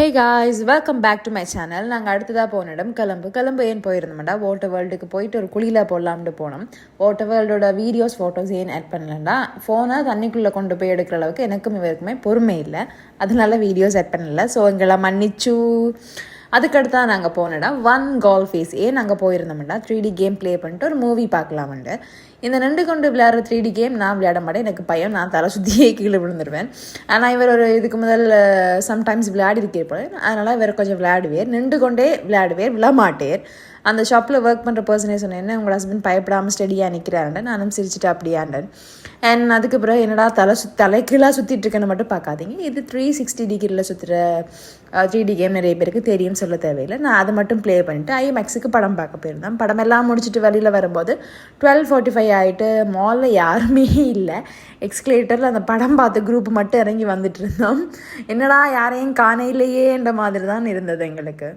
Hey guys welcome back to my channel நாங்கள் அடுத்ததாக போன இடம் கிளம்பு. கிளம்பு ஏன் போயிருந்தோம்டா? வாட்டர் வேர்ல்டுக்கு போயிட்டு ஒரு குழியில் போடலாம்னு போனோம். வாட்டர் வேர்ல்டோட வீடியோஸ் ஃபோட்டோஸ் ஏன் ஆட் பண்ணலண்டா ஃபோனை தண்ணிக்குள்ளே கொண்டு போய் எடுக்கிற அளவுக்கு எனக்கும் இவருக்குமே பொறுமை இல்லை. அதனால வீடியோஸ் ஆட் பண்ணல. ஸோ எங்களை மன்னிச்சு. அதுக்கடுத்தா நாங்கள் போனோம்னா ஒன் கால் ஃபேஸ் ஏன் நாங்கள் போயிருந்தோம்னா த்ரீ டி கேம் ப்ளே பண்ணிட்டு ஒரு மூவி பார்க்கலாம்ண்டு இந்த நண்டு கொண்டு விளையாடுற த்ரீ டி கேம் நான் விளையாட மாட்டேன். எனக்கு பயம். நான் தலை சுற்றியே கீழே விழுந்துருவேன். ஆனால் இவர் ஒரு இதுக்கு முதல் சம்டைம்ஸ் விளையாடி இருக்கேன் அதனால் இவர் கொஞ்சம் விளையாடுவேர் நின்று கொண்டே விளையாடுவேர் விழமாட்டேர் அந்த ஷாப்பில் ஒர்க் பண்ணுற பர்சனே சொன்னேன் என்ன உங்கள் ஹஸ்பண்ட் பயப்படாமல் ஸ்டடியாக நிற்கிறாண்டன் நானும் சிரிச்சுட்டு அப்படியாண்டன் அண்ட் அதுக்கு பிறகு என்னடா தலை சுத் தலைக்கீழாக சுற்றிட்டு இருக்கேன்னு மட்டும் பார்க்காதீங்க. இது த்ரீ சிக்ஸ்டி டிகிரியில் சுற்றுற த்ரீ டி கேம் நிறைய பேருக்கு தெரியும். சொல்ல தேவையில்லை. நான் அதை மட்டும் ப்ளே பண்ணிவிட்டு ஐமேக்ஸுக்கு படம் பார்க்க போயிருந்தேன். படம் எல்லாம் முடிச்சுட்டு வெளியில் வரும்போது டுவெல் ஃபார்ட்டி ஃபைவ் ஆகிட்டு மாலில் யாருமே இல்லை. எக்ஸ்கலேட்டரில் அந்த படம் பார்த்த குரூப் மட்டும் இறங்கி வந்துட்டு இருந்தோம். என்னடா யாரையும் காணையிலேயேன்ற மாதிரி தான் இருந்தது எங்களுக்கு.